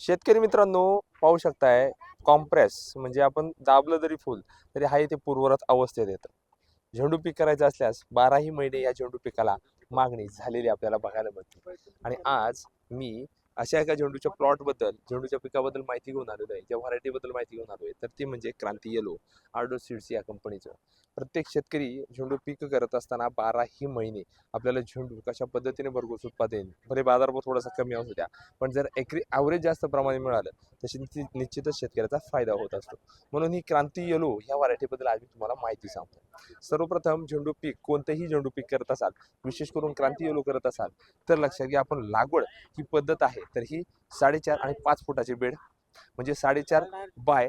शेतकरी मित्रांनो पाहू शकताय कॉम्प्रेस म्हणजे आपण दाबलं जरी फुल तरी हा इथे पूर्वरत अवस्थेत येतं. झेंडू पीक करायचं असल्यास बाराही महिने या झेंडू पिकाला मागणी झालेली आपल्याला बघायला मिळते. आणि आज मी अशा एका झेंडूच्या प्लॉटबद्दल झेंडूच्या पिकाबद्दल माहिती घेऊन आलेलो आहे. त्या व्हरायटी बद्दल माहिती घेऊन आलो आहे तर ती म्हणजे क्रांती येलो आर्डो सीड्स या कंपनीचं. प्रत्येक शेतकरी झेंडू पीक करत असताना बाराही महिने आपल्याला झेंडू कशा पद्धतीने भरघोस उत्पादन भले बाजारभाव थोडासा कमी असू द्या पण जर एकरी ॲव्हरेज जास्त प्रमाणे मिळालं तशी निश्चितच शेतकऱ्याचा फायदा होत असतो. म्हणून ही क्रांती येलो ह्या व्हरायटीबद्दल आज मी तुम्हाला माहिती सांगतो सर्वप्रथम झेंडू पीक कोणतंही झेंडू पीक करत असाल विशेष करून क्रांती येलो करत असाल तर लक्षात घ्या आपण लागवड ही पद्धत आहे. तर ही साडेचार आणि पाच फुटाची बेड म्हणजे साडेचार बाय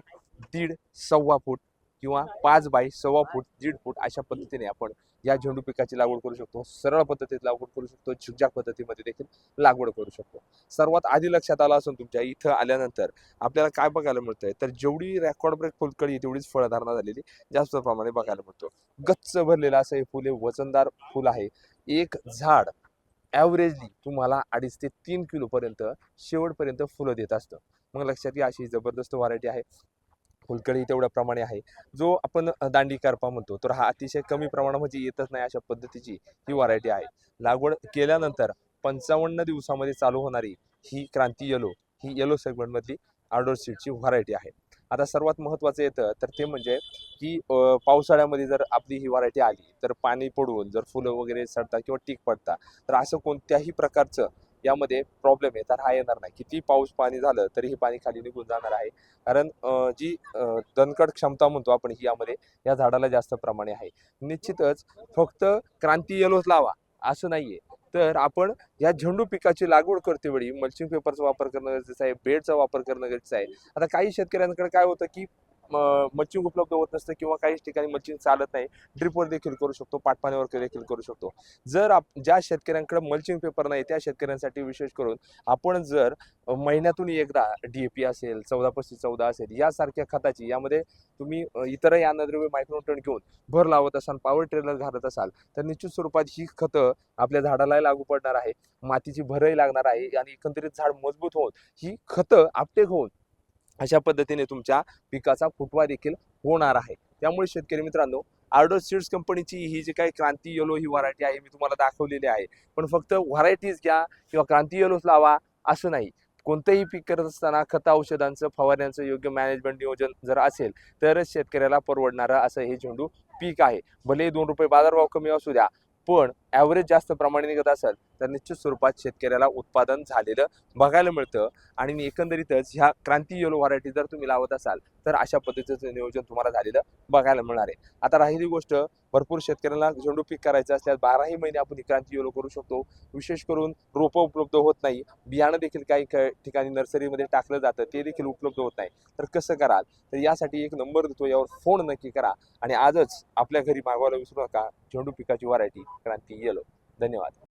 दीड सव्वा फूट किंवा पाच बाय सव्वा फूट दीड फूट अशा पद्धतीने आपण या झेंडू पिकाची लागवड करू शकतो. सरळ पद्धतीत लागवड करू शकतो झुकझाक पद्धतीमध्ये देखील लागवड करू शकतो. सर्वात आधी लक्षात आलं असून तुमच्या इथं आल्यानंतर आपल्याला काय बघायला मिळतंय? तर जेवढी रेकॉर्ड ब्रेक फुलकडी तेवढीच फळधारणा झालेली जास्त प्रमाणे बघायला मिळतो. गच्च भरलेलं असं हे फुल वजनदार फुल आहे. एक झाड ॲव्हरेजली तुम्हाला अडीच ते तीन किलोपर्यंत शेवटपर्यंत फुलं देत असतं. मग लक्षात घ्या अशी जबरदस्त व्हरायटी आहे. फुलकडी तेवढ्या प्रमाणे आहे. जो आपण दांडी करपा म्हणतो तर हा अतिशय कमी प्रमाणामध्ये म्हणजे येतच नाही अशा पद्धतीची ही व्हरायटी आहे. लागवड केल्यानंतर पंचावन्न दिवसामध्ये चालू होणारी ही क्रांती येलो ही येलो सेगमेंटमधली आउटडोर सीडची व्हरायटी आहे. आता सर्वात महत्त्वाचं येतं तर ते म्हणजे की पावसाळ्यामध्ये जर आपली ही व्हरायटी आली तर पाणी पडून जर फुलं वगैरे सडतात किंवा टीक पडतात तर असं कोणत्याही प्रकारचं यामध्ये प्रॉब्लेम आहे. तर हा येणार नाही. किती पाऊस पाणी झालं तरी हे पाणी खाली निघून जाणार आहे. कारण जी दणकट क्षमता म्हणतो आपण ही यामध्ये या झाडाला जास्त प्रमाणे आहे. निश्चितच फक्त क्रांती येलोच लावा असं नाहीये. तर आपण या झेंडू पिकाची लागवड करतेवेळी मल्चिंग पेपरचा वापर करणं गरजेचं आहे बेडचा वापर करणं गरजेचं आहे. आता काही शेतकऱ्यांकडे काय होतं की मल्चिंग उपलब्ध होत नसतं किंवा काही ठिकाणी मल्चिंग चालत नाही. ड्रिपवर देखील करू शकतो पाटपाण्यावर देखील करू शकतो. जर आप ज्या शेतकऱ्यांकडे मल्चिंग पेपर नाही त्या शेतकऱ्यांसाठी विशेष करून आपण जर महिन्यातून एकदा डी ए पी असेल चौदा पस्तीस चौदा असेल यासारख्या खताची यामध्ये तुम्ही इतरही अन्नद्रव्य मायक्रोन्यूट्रन घेऊन भर लावत असाल पॉवर ट्रेलर घालत असाल तर निश्चित स्वरूपात ही खतं आपल्या झाडालाही लागू पडणार आहे मातीची भरही लागणार आहे आणि एकंदरीत झाड मजबूत होऊन ही खतं आपटेक होऊन अशा पद्धतीने तुमच्या पिकाचा फुटवा देखील होणार आहे. त्यामुळे शेतकरी मित्रांनो आर्डो सीड्स कंपनीची ही जी काही क्रांती येलो ही व्हरायटी आहे मी तुम्हाला दाखवलेली आहे. पण फक्त व्हरायटीज घ्या किंवा क्रांती येलोच लावा असं नाही. कोणतंही पीक करत असताना खत औषधांचं फवारण्यांचं योग्य मॅनेजमेंट नियोजन जर असेल तरच शेतकऱ्याला परवडणारं असं हे झेंडू पीक आहे. भले दोन रुपये बाजारभाव कमी असू द्या पण ॲव्हरेज जास्त प्रमाणे निघत असेल तर निश्चित स्वरूपात शेतकऱ्याला उत्पादन झालेलं बघायला मिळतं. आणि एकंदरीतच ह्या क्रांती येलो व्हरायटी जर तुम्ही लावत असाल तर अशा पद्धतीचं नियोजन तुम्हाला झालेलं बघायला मिळणार आहे. आता राहिली गोष्ट भरपूर शेतकऱ्यांना झेंडू पीक करायचं असल्यास बाराही महिने आपण ही क्रांती येलो करू शकतो. विशेष करून रोपं उपलब्ध होत नाही. बियाणं देखील काही ठिकाणी नर्सरीमध्ये टाकलं जातं ते देखील उपलब्ध होत नाही. तर कसं कराल? तर यासाठी एक नंबर देतो यावर फोन नक्की करा. आणि आजच आपल्या घरी मागवायला विसरू नका झेंडू पिकाची व्हरायटी क्रांती येलो धन्यवाद.